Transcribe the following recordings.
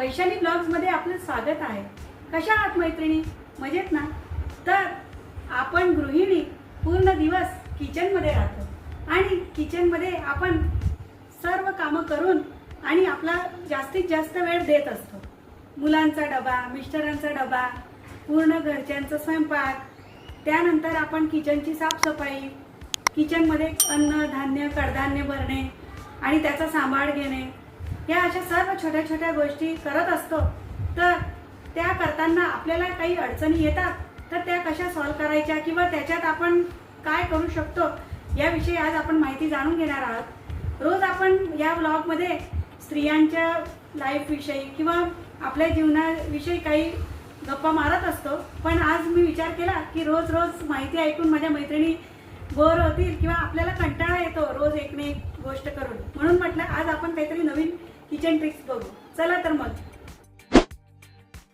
वैशाली ब्लॉग्समध्ये आपलं स्वागत आहे. कशा आहात मैत्रिणी? मजेत ना? तर आपण गृहिणी पूर्ण दिवस किचनमध्ये राहतो. आणि किचनमध्ये आपण सर्व कामं करून आणि आपला जास्तीत जास्त वेळ देत असतो. मुलांचा डबा मिस्टरांचा डबा पूर्ण घरच्यांचा स्वयंपाक. त्यानंतर आपण किचनची साफसफाई किचनमध्ये अन्न धान्य कडधान्य भरणे आणि त्याचा सांभाळ घेणे. या अशा सर्व छोट्या छोट्या गोष्टी करत असतो. तर त्या करताना आपल्याला काही अडचणी येतात तर त्या कशा सॉल्व्ह करायच्या किंवा त्याच्यात आपण काय करू शकतो याविषयी आज आपण माहिती जाणून घेणार आहोत. रोज आपण या ब्लॉगमध्ये स्त्रियांच्या लाईफविषयी किंवा आपल्या जीवनाविषयी काही गप्पा मारत असतो. पण आज मी विचार केला की रोज रोज माहिती ऐकून माझ्या मैत्रिणी बोर होतील किंवा आपल्याला कंटाळा येतो रोज एक एक गोष्ट करून. म्हणून म्हटलं आज आपण काहीतरी नवीन किचन ट्रिक्स बघू. चला तर मग.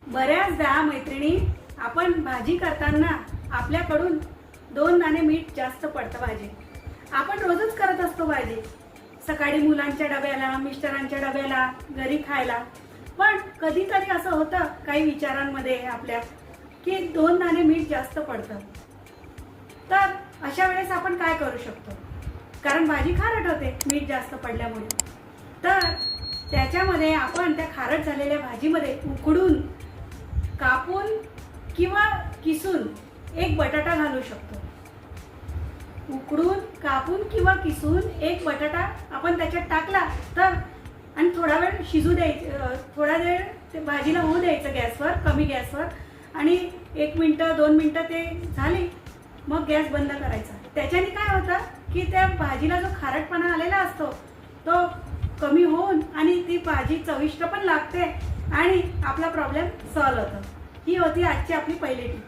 बऱ्याचदा मैत्रिणी आपण भाजी करताना आपल्याकडून दोन दाणे मीठ जास्त पडतं भाजी. आपण रोजच करत असतो भाजी. सकाळी मुलांच्या डब्याला मिस्टरांच्या डब्याला घरी खायला. पण कधीतरी असं होतं काही विचारांमध्ये आपल्या की दोन दाणे मीठ जास्त पडतं. तर अशा वेळेस आपण काय करू शकतो? कारण भाजी खारट होते मीठ जास्त पडल्यामुळे. तर त्याच्यामध्ये आपण त्या खारट झालेल्या भाजीमध्ये उकडून कापून किंवा किसून एक बटाटा घालू शकतो. उकडून कापून किंवा किसून एक बटाटा आपण त्याच्यात टाकला तर आणि थोडा वेळ शिजू द्यायचं थोडा वेळ ते भाजीला होऊ द्यायचं गॅसवर कमी गॅसवर आणि एक मिनटं दोन मिनटं ते झाली मग गॅस बंद करायचा. त्याच्याने काय होतं की त्या भाजीला जो खारटपणा आलेला असतो तो कमी होऊन आणि ती भाजी चविष्ट पण लागते आणि आपला प्रॉब्लेम सॉल्व्ह होतो. ही होती आजची आपली पहिली टीप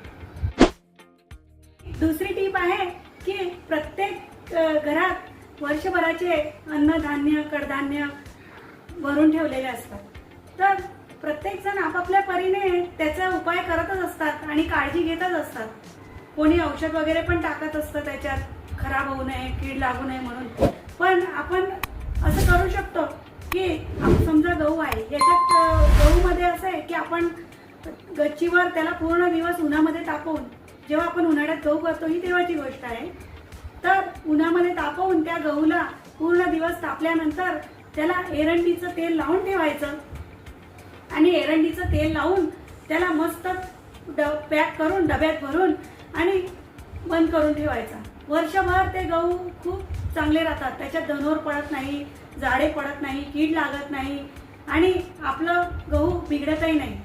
दुसरी टीप आहे की प्रत्येक घरात वर्षभराचे अन्नधान्य कडधान्य भरून ठेवलेले असतात. तर प्रत्येक जण आपापल्या परीने त्याचा उपाय करतच असतात आणि काळजी घेतच असतात. कोणी औषध वगैरे पण टाकत असतं त्याच्यात खराब होऊ नये कीड लागू नये म्हणून. पण आपण असं करू शकतो की आप- समजा गहू आहे याच्यात गहूमध्ये असं आहे की आपण गच्चीवर त्याला पूर्ण दिवस उन्हामध्ये तापवून जेव्हा आपण उन्हाळ्यात गहू करतो ही तेव्हाची गोष्ट आहे. तर उन्हामध्ये तापवून त्या गहूला पूर्ण दिवस तापल्यानंतर त्याला एरंडीचं तेल लावून ठेवायचं. आणि एरंडीचं तेल लावून त्याला मस्त ड पॅक करून डब्यात भरून आणि बंद करून ठेवायचा. वर्षभर ते गहू खूप चांगले राहतात. त्याच्यात धनोर पडत नाही जाडे पडत नाही कीड लागत नाही. आणि आपलं गहू बिघडतही नाही.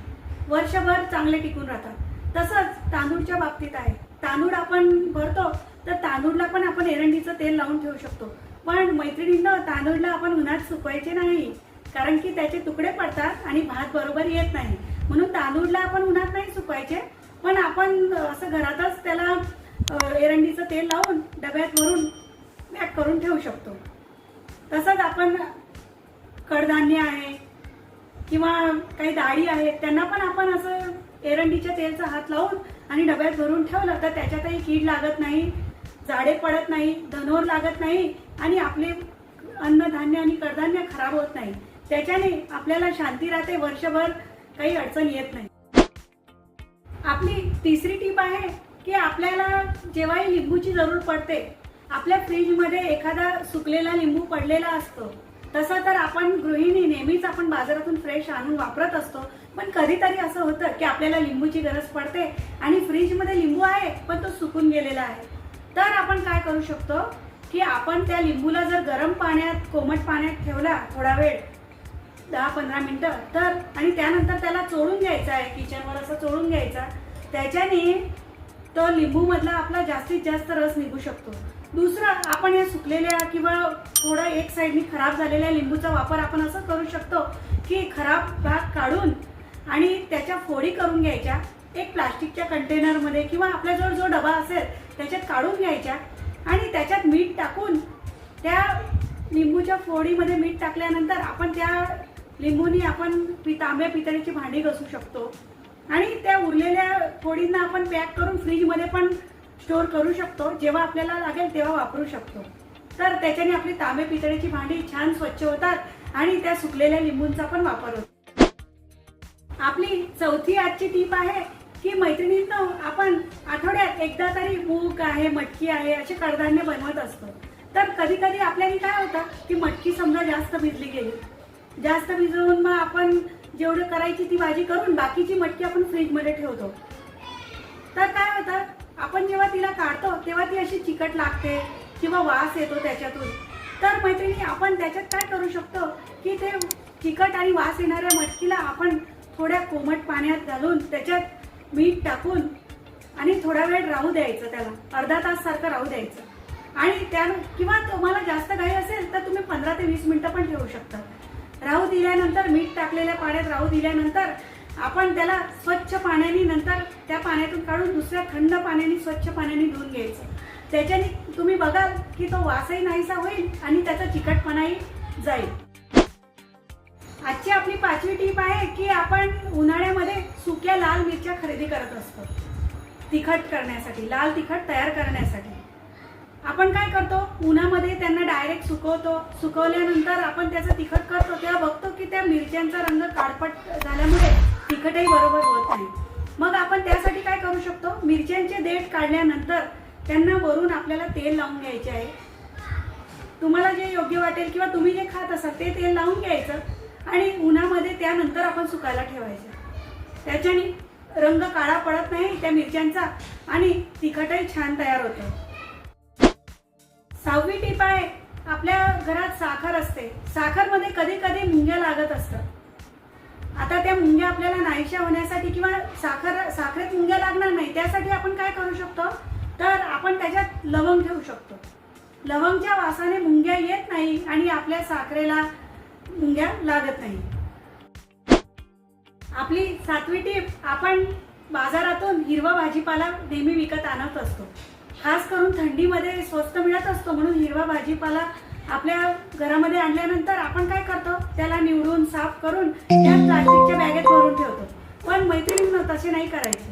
वर्षभर चांगले टिकून राहतात. तसंच तांदूळच्या बाबतीत आहे. तांदूळ आपण भरतो तर तांदूळला पण आपण एरंडीचं तेल लावून ठेवू शकतो. पण मैत्रिणींना तांदूळला आपण उन्हात सुकवायचे नाही कारण की त्याचे तुकडे पडतात आणि भात बरोबर येत नाही. म्हणून तांदूळला आपण उन्हात नाही सुकवायचे पण आपण असं घरातच त्याला एरंडीचं तेल लावून डब्यात भरून पॅक करून ठेवू शकतो. तसंच आपण कडधान्य आहे किंवा काही डाळी आहेत त्यांना पण आपण असं एरंडीच्या तेलचा हात लावून आणि डब्यात भरून ठेवलं तर त्याच्यातही कीड लागत नाही जाडे पडत नाही धनोर लागत नाही आणि आपले अन्नधान्य आणि कडधान्य खराब होत नाही. त्याच्याने आपल्याला शांती राहते वर्षभर काही अडचण येत नाही. आपली तिसरी टीप आहे की आपल्याला जेव्हाही लिंबूची जरूर पडते आपल्या फ्रीजमध्ये एखादा सुकलेला लिंबू पडलेला असतो. तसं तर आपण गृहिणी नेहमीच आपण बाजारातून फ्रेश आणून वापरत असतो. पण कधीतरी असं होतं की आपल्याला लिंबूची गरज पडते आणि फ्रीजमध्ये लिंबू आहे पण तो सुकून गेलेला आहे. तर आपण काय करू शकतो की आपण त्या लिंबूला जर गरम पाण्यात कोमट पाण्यात ठेवला थोडा वेळ दहा पंधरा मिनटं तर आणि त्यानंतर त्याला चोळून घ्यायचा आहे किचनवर असं चोळून घ्यायचा त्याच्याने तो लिंबूमधला आपला जास्तीत जास्त रस निघू शकतो. दुसरं आपण या सुकलेल्या किंवा थोडा एक साईडनी खराब झालेल्या लिंबूचा वापर आपण असं करू शकतो की खराब भाग काढून आणि त्याच्या फोडी करून घ्यायच्या एक प्लास्टिकच्या कंटेनरमध्ये किंवा आपल्याजवळ जो डबा असेल त्याच्यात काढून घ्यायच्या आणि त्याच्यात मीठ टाकून त्या लिंबूच्या फोडीमध्ये मीठ टाकल्यानंतर आपण त्या लिंबूनी आपण पि तांब्या पितळीची भांडी घासू शकतो. आणि त्या उरलेल्या फोडींना आपण पॅक करून फ्रीजमध्ये पण स्टोअर करू शकतो जेव्हा आपल्याला लागेल तेव्हा वापरू शकतो. तर त्याच्याने आपली तांबे पितळीची भांडी छान स्वच्छ होतात आणि त्या सुकलेल्या लिंबूंचा पण वापर होतो. आपली चौथी आजची टीप आहे की मैत्रिणींनो आपण आठवड्यात एकदा तरी मूग आहे मटकी आहे असे कडधान्य बनवत असतो. तर कधी कधी आपल्याला काय होतं की मटकी समजा जास्त भिजली गेली. जास्त भिजवून मग आपण जेवढं करायची ती भाजी करून बाकीची मटकी आपण फ्रीजमध्ये ठेवतो. तर काय होतं आपण जेव्हा तिला काढतो तेव्हा ती अशी चिकट लागते किंवा वास येतो त्याच्यातून. तर मैत्रिणी आपण त्याच्यात काय करू शकतो की ते चिकट आणि वास येणाऱ्या मटकीला आपण थोड्या कोमट पाण्यात घालून त्याच्यात मीठ टाकून आणि थोडा वेळ राहू द्यायचं त्याला. अर्धा तास सारखं राहू द्यायचं. आणि त्या किंवा तुम्हाला जास्त घाई असेल तर तुम्ही पंधरा ते वीस मिनटं पण ठेवू शकता. राहू दिल्यानंतर मीठ टाकलेल्या पाण्यात राहू दिल्यानंतर आपण त्याला स्वच्छ पाण्याने नंतर त्या पाण्यातून काढून दुसऱ्या थंड पाण्याने स्वच्छ पाण्याने धुवून घ्यायचं. त्याच्याने तुम्ही बघाल की तो वासही नाहीसा होईल आणि त्याचा चिकटपणाही जाईल. आजची आपली पाचवी टीप आहे की आपण उन्हाळ्यामध्ये सुक्या लाल मिरच्या खरेदी करत असतो. तिखट करण्यासाठी लाल तिखट तयार करण्यासाठी. आपण काय करतो? उन्हामध्ये त्यांना डायरेक्ट सुकवतो. सुकवल्यानंतर आपण त्याचं तिखट करतो. तेव्हा बघतो की त्या मिरच्यांचा रंग काळपट झाल्यामुळे तिखटही बरोबर होत नाही. मग आपण त्यासाठी काय करू शकतो? मिरच्यांचे देठ काढल्यानंतर त्यांना वरून आपल्याला तेल लावून घ्यायचे आहे. तुम्हाला जे योग्य वाटेल किंवा तुम्ही जे खात असाल ते तेल लावून घ्यायचं आणि उन्हामध्ये त्यानंतर आपण सुकायला ठेवायचं. त्याच्याने रंग काळा पडत नाही त्या मिरच्यांचा आणि तिखटही छान तयार होतं. सहावी टीप आहे आपल्या घरात साखर असते. साखरमध्ये कधी कधी मुंग्या लागत असतात. आता त्या मुंग्या आपल्याला नाहीशा होण्यासाठी किंवा साखर साखरेत मुंग्या लागणार नाही त्यासाठी आपण काय करू शकतो? तर आपण त्याच्यात लवंग ठेवू शकतो. लवंगच्या वासाने मुंग्या येत नाही आणि आपल्या साखरेला मुंग्या लागत नाही. आपली सातवी टीप आपण बाजारातून हिरवा भाजीपाला नेहमी विकत आणत असतो. खास करून थंडीमध्ये स्वस्त मिळत असतो म्हणून हिरवा भाजीपाला आपल्या घरामध्ये आणल्यानंतर आपण काय करतो? त्याला निवडून साफ करून त्या प्लास्टिकच्या बॅगेत भरून ठेवतो. पण मैत्रिणींनो तसे नाही करायचे.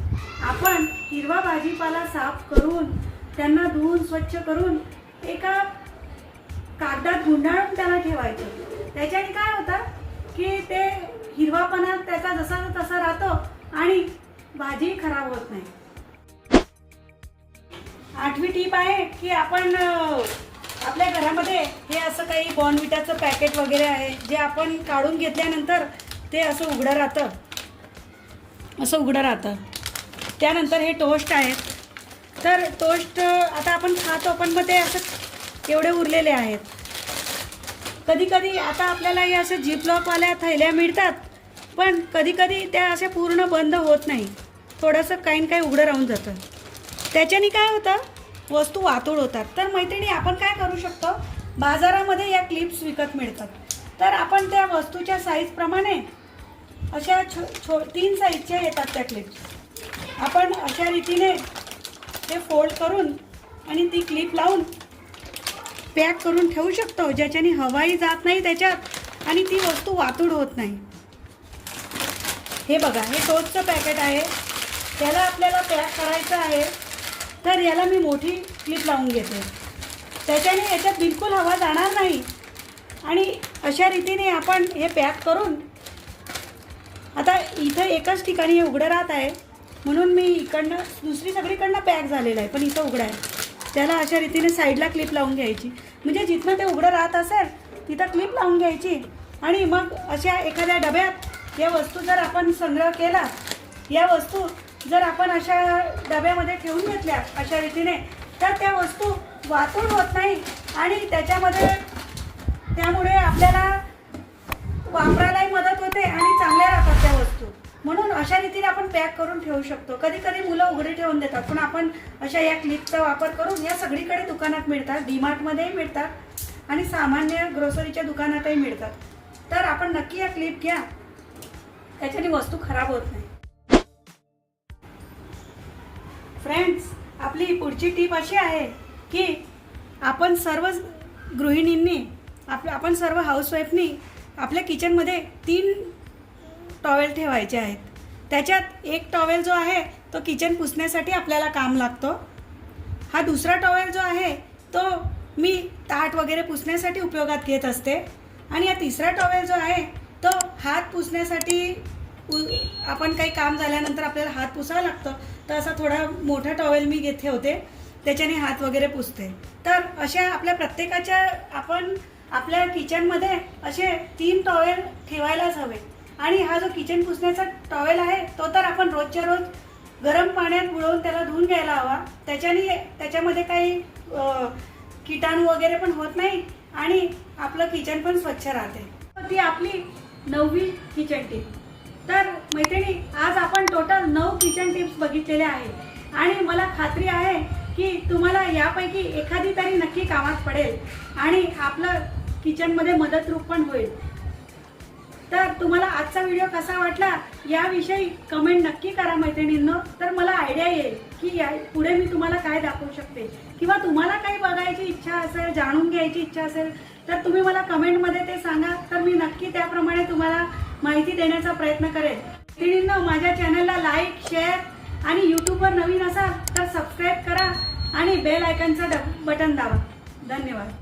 आपण हिरवा भाजीपाला साफ करून त्यांना धुवून स्वच्छ करून एका कागदात गुंडाळून त्याला ठेवायचं. त्याच्याने काय होतं की ते हिरवापणा त्याचा जसा तसा राहतो आणि भाजी खराब होत नाही. आठवी टीप आहे की आपण आपल्या घरामध्ये हे असं काही बॉर्नविटाचं पॅकेट वगैरे आहे जे आपण काढून घेतल्यानंतर ते असं उघडं राहतं. असं उघडं राहतं. त्यानंतर हे टोस्ट आहेत. तर टोस्ट आता आपण खातो पण मग ते असं एवढे उरलेले आहेत. कधी कधी आता आपल्याला हे असे जिपलॉकवाल्या थैल्या मिळतात पण कधी कधी त्या असे पूर्ण बंद होत नाही. थोडंसं काही ना काही उघडं राहून जातं. त्याच्याने काय होतं? वस्तू वातोड होतात. तर मैत्रिणी आपण काय करू शकतो? बाजारामध्ये या क्लिप्स विकत मिळतात. तर आपण त्या वस्तूच्या साईजप्रमाणे अशा छो छो तीन साईजच्या येतात त्या क्लिप्स आपण अशा रीतीने ते फोल्ड करून आणि ती क्लिप लावून पॅक करून ठेवू शकतो ज्याच्याने हवाही जात नाही त्याच्यात आणि ती वस्तू वातूड होत नाही. हे बघा हे टोचचं पॅकेट आहे. त्याला आपल्याला पॅक करायचं आहे. तर याला मी मोठी क्लिप लावून घेते. त्याच्याने याच्यात बिलकुल हवा जाणार नाही. आणि अशा रीतीने आपण हे पॅक करून आता इथं एकाच ठिकाणी हे उघडं राहत आहे. म्हणून मी इकडनं दुसरी सगळीकडनं पॅक झालेलं आहे पण इथं उघडं आहे. त्याला अशा रीतीने साईडला क्लिप लावून घ्यायची. म्हणजे जिथनं ते उघडं राहत असेल तिथं क्लिप लावून घ्यायची. आणि मग अशा एखाद्या डब्यात या वस्तू जर आपण संग्रह केला या वस्तू जर आपण अशा डब्यामध्ये ठेवून घेतल्या अशा रीतीने तर त्या वस्तू वातून होत नाही आणि त्याच्यामध्ये त्यामुळे आपल्याला वापरायलाही मदत होते आणि चांगल्या राहतात त्या वस्तू. म्हणून अशा रीतीने आपण पॅक करून ठेवू शकतो. कधी कधी मुलं उघडी ठेवून देतात पण आपण अशा या क्लिपचा वापर करून या सगळीकडे दुकानात मिळतात डीमार्टमध्येही मिळतात आणि सामान्य ग्रोसरीच्या दुकानातही मिळतात. तर आपण नक्की या क्लिप घ्या. त्याच्याने वस्तू खराब होत नाही. फ्रेंड्स आपली पुढची टीप अशी आहे की आपण सर्व गृहिणींनी आप आपण सर्व हाऊसवाईफनी आपल्या किचनमध्ये तीन टॉवेल ठेवायचे आहेत. त्याच्यात एक टॉवेल जो आहे तो किचन पुसण्यासाठी आपल्याला काम लागतो. हा दुसरा टॉवेल जो आहे तो मी ताट वगैरे पुसण्यासाठी उपयोगात घेत असते. आणि हा तिसरा टॉवेल जो आहे तो हात पुसण्यासाठी आपण काही काम झाल्यानंतर आपल्याला हात पुसावं लागतं. तर असा थोडा मोठा टॉवेल मी घेत ठेवते त्याच्याने हात वगैरे पुसते. तर अशा आपल्या प्रत्येकाच्या आपण आपल्या किचनमध्ये असे तीन टॉवेल ठेवायलाच हवे. आणि हा जो किचन पुसण्याचा टॉवेल आहे तो तर आपण रोजच्या रोज गरम पाण्यात बुडवून त्याला धुवून घ्यायला हवा. त्याच्याने त्याच्यामध्ये काही किटाणू वगैरे पण होत नाही आणि आपलं किचन पण स्वच्छ राहते. ती आपली नववी किचन टीप तर मैत्रिणी आज आपण टोटल नऊ किचन टिप्स बघितलेल्या आहेत. आणि मला खात्री आहे की तुम्हाला यापैकी एखादी तरी नक्की कामात पडेल आणि आपलं किचनमध्ये मदतरूप पण होईल. तर तुम्हाला आजचा व्हिडिओ कसा वाटला याविषयी कमेंट नक्की करा मैत्रिणींनो. तर मला आयडिया येईल की या पुढे मी तुम्हाला काय दाखवू शकते. किंवा तुम्हाला काही बघायची इच्छा असेल जाणून घ्यायची इच्छा असेल तर तुम्ही मला कमेंटमध्ये ते सांगा. तर मी नक्की त्याप्रमाणे तुम्हाला माहिती देण्याचा प्रयत्न करेल मैत्रिणींनो माझ्या चॅनलला लाईक शेअर आणि यूट्यूबवर नवीन असाल तर सबस्क्राईब करा आणि बेल आयकनचं बटन दाबा. धन्यवाद.